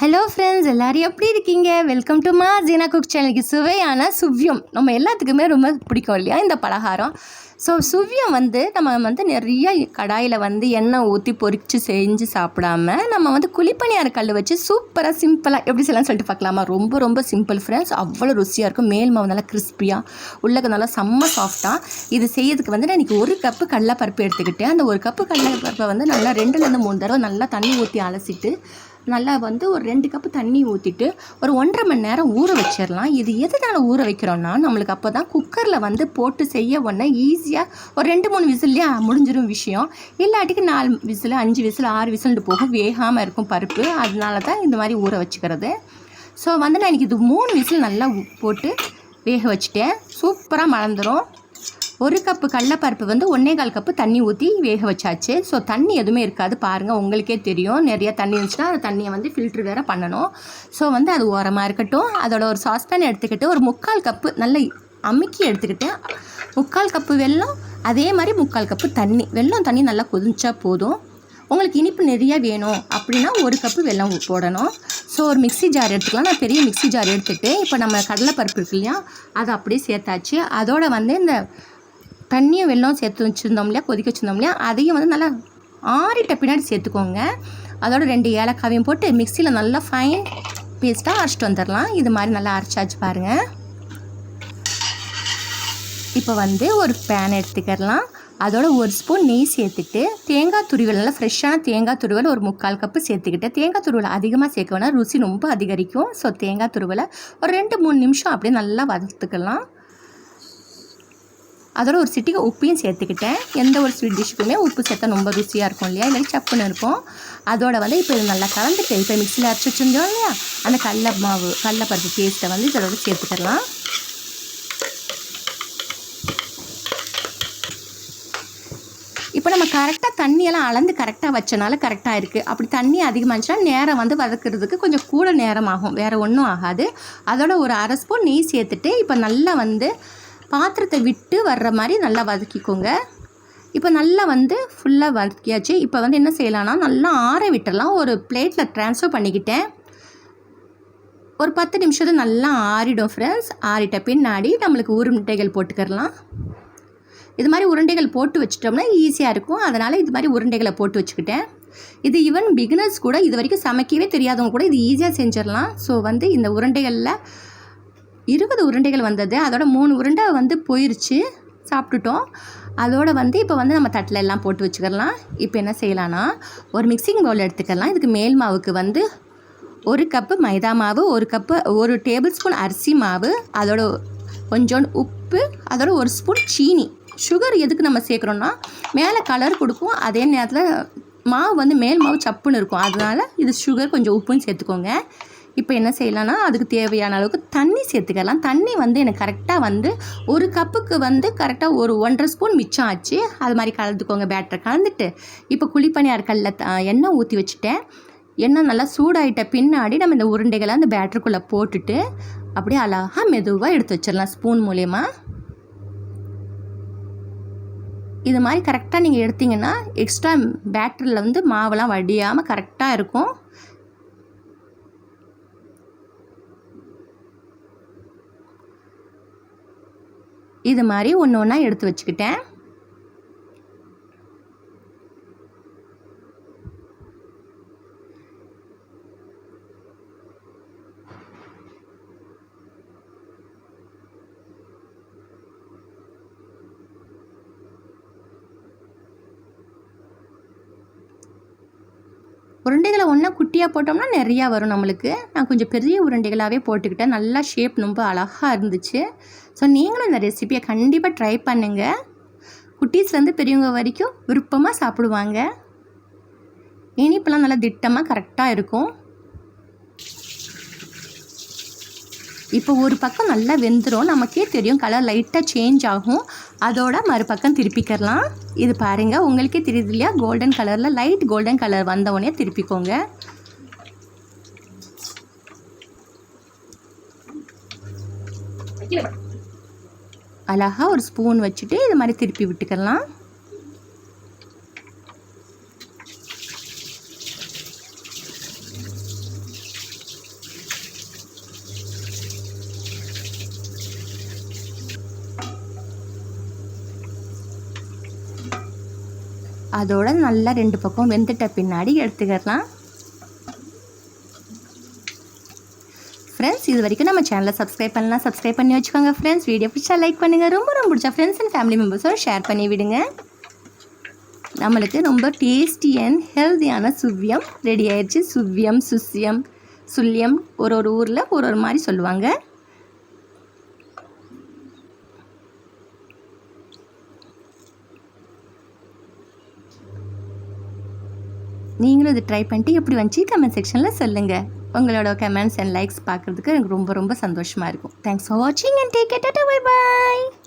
Hello friends எல்லோரும் எப்படி இருக்கீங்க? வெல்கம் டு மா ஜீனா குக் சேனலுக்கு சுவையான சுவ்யம். நம்ம எல்லாத்துக்குமே ரொம்ப பிடிக்கும் இல்லையா இந்த பலகாரம்? ஸோ சுவ்யம் வந்து நம்ம வந்து நிறைய கடாயில் வந்து எண்ணெய் ஊற்றி பொரித்து செஞ்சு சாப்பிடாம நம்ம வந்து குழிப்பணியார் கல் வச்சு சூப்பராக சிம்பிளாக எப்படி செய்யலாம்னு சொல்லிட்டு பார்க்கலாமா? ரொம்ப ரொம்ப சிம்பிள் ஃப்ரெண்ட்ஸ் அவ்வளோ ருசியாக இருக்கும். மேல் மாவு நல்லா கிறிஸ்பியாக உள்ளக்கு நல்லா செம்ம சாஃப்டாக இது செய்யறதுக்கு வந்து நான் இன்றைக்கி ஒரு கப்பு கடலைப்பருப்பு எடுத்துக்கிட்டேன். அந்த ஒரு கப்பு கடலைப்பருப்பை வந்து நல்லா ரெண்டுலேருந்து மூணு தடவை நல்லா தண்ணி ஊற்றி அலசிட்டு நல்லா வந்து ஒரு ரெண்டு கப்பு தண்ணி ஊற்றிட்டு ஒரு ஒன்றரை மணி நேரம் ஊற வச்சிடலாம் இது எதுனால ஊற வைக்கிறோன்னா நம்மளுக்கு அப்போ தான் குக்கரில் வந்து போட்டு செய்ய உடனே ஈஸியாக ஒரு ரெண்டு மூணு விசில்லையே முடிஞ்சிடும் விஷயம். இல்லாட்டிக்கு நாலு விசில் அஞ்சு விசில் ஆறு விசில்ட்டு போகும். வேகாமல் இருக்கும் பருப்பு. அதனால தான் இந்த மாதிரி ஊற வச்சுக்கிறது. ஸோ வந்து நான் எனக்கு இது மூணு விசில் நல்லா உ- போட்டு வேக வச்சுட்டேன். சூப்பராக மலர்ந்துடும் ஒரு கப்பு கடலப்பருப்பு வந்து ஒன்றே கால் கப்பு தண்ணி ஊற்றி வேக வச்சாச்சு. ஸோ தண்ணி எதுவுமே இருக்காது. பாருங்கள் உங்களுக்கே தெரியும். நிறைய தண்ணி இருந்துச்சுன்னா அந்த தண்ணியை வந்து ஃபில்ட்ரு வேறு பண்ணணும். ஸோ வந்து அது ஓரமாக இருக்கட்டும். அதோட ஒரு சாஸ்பேன் எடுத்துக்கிட்டு ஒரு முக்கால் கப்பு நல்ல அமுக்கி எடுத்துக்கிட்டேன் முக்கால் கப்பு வெல்லம் அதே மாதிரி முக்கால் கப்பு தண்ணி. வெல்லம் தண்ணி நல்லா கொதிச்சா போதும். உங்களுக்கு இனிப்பு நிறைய வேணும் அப்படின்னா ஒரு கப்பு வெல்லம் போடணும். ஸோ ஒரு மிக்ஸி ஜார் எடுத்துக்கலாம். நான் பெரிய மிக்ஸி ஜார் எடுத்துகிட்டு இப்போ நம்ம கடலைப்பருப்பு இருக்கு இல்லையா அதை அப்படியே சேர்த்தாச்சு. அதோட வந்து இந்த தண்ணியும் வெள்ளம் சேர்த்து வச்சுருந்தோம் இல்லையா? கொதிக்க வச்சுருந்தோம் இல்லையா? அதையும் வந்து நல்லா ஆறிட்ட பின்னாடி சேர்த்துக்கோங்க. அதோட ரெண்டு ஏலக்காவையும் போட்டு மிக்சியில் நல்லா ஃபைன் பேஸ்ட்டாக அரைச்சிட்டு வந்துடலாம். இது மாதிரி நல்லா அரைச்சாச்சு பாருங்கள் இப்போ வந்து ஒரு பேன் எடுத்துக்கிடலாம். அதோட ஒரு ஸ்பூன் நெய் சேர்த்துட்டு தேங்காய் துருவல் நல்லா ஃப்ரெஷ்ஷான தேங்காய் துருவல் ஒரு முக்கால் கப்பு சேர்த்துக்கிட்டு தேங்காய் துருவல் அதிகமாக சேர்க்க வேணால் ருசி ரொம்ப அதிகரிக்கும். ஸோ தேங்காய் துருவலை ஒரு ரெண்டு மூணு நிமிஷம் அப்படியே நல்லா வதத்துக்கலாம். அதோட ஒரு சிட்டிக்கு உப்பையும் சேர்த்துக்கிட்டேன். எந்த ஒரு ஸ்வீட் டிஷ்ஷுக்குமே உப்பு சேர்த்தா ரொம்ப ருசியாக இருக்கும் இல்லையா? இல்லை சப்புன்னு இருக்கும். அதோட வந்து இப்போ இது நல்லா கலந்துட்டு இப்போ மிக்சியில் அரைச்சி வச்சுருந்தோம் இல்லையா? அந்த கடல மாவு கடலப்பருப்பு பேஸ்ட்டை வந்து இதோட சேர்த்துக்கலாம் இப்போ நம்ம கரெக்டாக தண்ணியெல்லாம் அளந்து கரெக்டாக வச்சனால கரெக்டாக இருக்குது அப்படி தண்ணி அதிகமாச்சுன்னா நேரம் வந்து வதக்கிறதுக்கு கொஞ்சம் கூட நேரம் ஆகும். வேறு ஒன்றும் ஆகாது. அதோட ஒரு அரை ஸ்பூன் நெய் சேர்த்துட்டு இப்போ நல்லா வந்து பாத்திரத்தை விட்டு வர்ற மாதிரி நல்லா வதக்கிக்கோங்க. இப்போ நல்லா வந்து ஃபுல்லாக வதக்கியாச்சு. இப்போ வந்து என்ன செய்யலாம்னா நல்லா ஆற விட்டுடலாம் ஒரு பிளேட்டில் ட்ரான்ஸ்ஃபர் பண்ணிக்கிட்டேன். ஒரு பத்து நிமிஷத்தில் நல்லா ஆறிடும் ஃப்ரெண்ட்ஸ் ஆறிட்ட பின்னாடி நம்மளுக்கு உருண்டைகள் போட்டுக்கிறலாம். இது மாதிரி உருண்டைகள் போட்டு வச்சிட்டோம்னா ஈஸியாக இருக்கும். அதனால் இது மாதிரி உருண்டைகளை போட்டு வச்சுக்கிட்டேன். இது ஈவன் பிகினர்ஸ் கூட இது வரைக்கும் சமைக்கவே தெரியாதவங்க கூட இது ஈஸியாக செஞ்சிடலாம். ஸோ வந்து இந்த உருண்டைகளில் இருபது உருண்டைகள் வந்தது. அதோட மூணு உருண்டை வந்து போயிருச்சு. சாப்பிட்டுட்டோம். அதோட வந்து இப்போ வந்து நம்ம தட்டில் எல்லாம் போட்டு வச்சுக்கலாம். இப்போ என்ன செய்யலாம்னா ஒரு மிக்சிங் பவுல் எடுத்துக்கலாம். இதுக்கு மேல் மாவுக்கு வந்து ஒரு கப்பு மைதா மாவு ஒரு கப்பு ஒரு டேபிள் ஸ்பூன் அரிசி மாவு அதோட கொஞ்சோண்டு உப்பு அதோட ஒரு ஸ்பூன் சீனி. சுகர் எதுக்கு நம்ம சேர்க்குறோன்னா மேலே கலர் கொடுக்கும். அதே நேரத்தில் மாவு வந்து மேல் மாவு சப்புன்னு இருக்கும். அதனால் இது சுகர் கொஞ்சம் உப்புன்னு சேர்த்துக்கோங்க. இப்போ என்ன செய்யலாம்னா அதுக்கு தேவையான அளவுக்கு தண்ணி சேர்த்துக்கலாம். தண்ணி வந்து எனக்கு கரெக்டாக வந்து ஒரு கப்புக்கு வந்து கரெக்டாக ஒரு ஒன்றரை ஸ்பூன் மிச்சம் ஆச்சு. அது மாதிரி கலந்துக்கோங்க பேட்டரை கலந்துட்டு. இப்போ குழிப்பணியார் கல்ல எண்ணெய் ஊற்றி வச்சுட்டேன். எண்ணெய் நல்லா சூடாயிட்ட பின்னாடி நம்ம இந்த உருண்டைகளை அந்த பேட்டருக்குள்ளே போட்டுட்டு அப்படியே அழகாக மெதுவாக எடுத்து வச்சிடலாம் ஸ்பூன் மூலயமா. இது மாதிரி கரெக்டாக நீங்கள் எடுத்தீங்கன்னா எக்ஸ்ட்ரா பேட்டரியில் வந்து மாவெல்லாம் வடியாமல் கரெக்டாக இருக்கும். இது மாதிரி ஒன்று ஒன்றா எடுத்து வச்சுக்கிட்டேன். உருண்டைகளை ஒன்றா குட்டியாக போட்டோம்னா நிறையா வரும் நம்மளுக்கு. நான் கொஞ்சம் பெரிய உருண்டைகளாகவே போட்டுக்கிட்டேன். நல்லா ஷேப் ரொம்ப அழகாக இருந்துச்சு. ஸோ நீங்களும் இந்த ரெசிபியை கண்டிப்பாக ட்ரை பண்ணுங்கள் குட்டீஸ்லேருந்து பெரியவங்க வரைக்கும் விருப்பமாக சாப்பிடுவாங்க. இனிப்பெல்லாம் நல்லா திட்டமாக கரெக்டாக இருக்கும். இப்போ ஒரு பக்கம் நல்லா வெந்துடும் நமக்கே தெரியும் கலர் லைட்டாக சேஞ்ச் ஆகும். அதோட மறுபக்கம் திருப்பிக்கிறலாம் இது பாருங்கள் உங்களுக்கே தெரியுது இல்லையா? கோல்டன் கலரில் லைட் கோல்டன் கலர் வந்தவுடனே திருப்பிக்கோங்க. அழகா ஒரு ஸ்பூன் வச்சுட்டு இது மாதிரி திருப்பி விட்டுக்கலாம். அதோட நல்லா ரெண்டு பக்கம் வெந்துட்ட பின்னாடி எடுத்துக்கிடலாம் ஃப்ரெண்ட்ஸ் இது வரைக்கும் நம்ம சேனலை சப்ஸ்கிரைப் பண்ணலாம் சப்ஸ்கிரைப் பண்ணி வச்சுக்கோங்க ஃப்ரெண்ட்ஸ் வீடியோ பிடிச்சா லைக் பண்ணுங்கள் ரொம்ப ரொம்ப பிடிச்சா ஃப்ரெண்ட்ஸ் அண்ட் ஃபேமிலி மெம்பர்ஸோடு ஷேர் பண்ணி விடுங்க. நம்மளுக்கு ரொம்ப டேஸ்டி அண்ட் ஹெல்த்தியான சுவ்யம் ரெடி ஆயிடுச்சு சுவ்யம் சுஸ்யம் சுல்யம் ஒரு ஒரு ஊரில் ஒரு ஒரு மாதிரி சொல்லுவாங்க. நீங்களும் இது ட்ரை பண்ணிட்டு எப்படி வந்துச்சு? கமெண்ட் செக்ஷனில் சொல்லுங்கள் உங்களோட கமெண்ட்ஸ் அண்ட் லைக்ஸ் பார்க்குறதுக்கு எனக்கு ரொம்ப ரொம்ப சந்தோஷமாக இருக்கும். தேங்க்ஸ் ஃபார் வாட்சிங் அண்ட் டேக் கேட்டா பை பாய்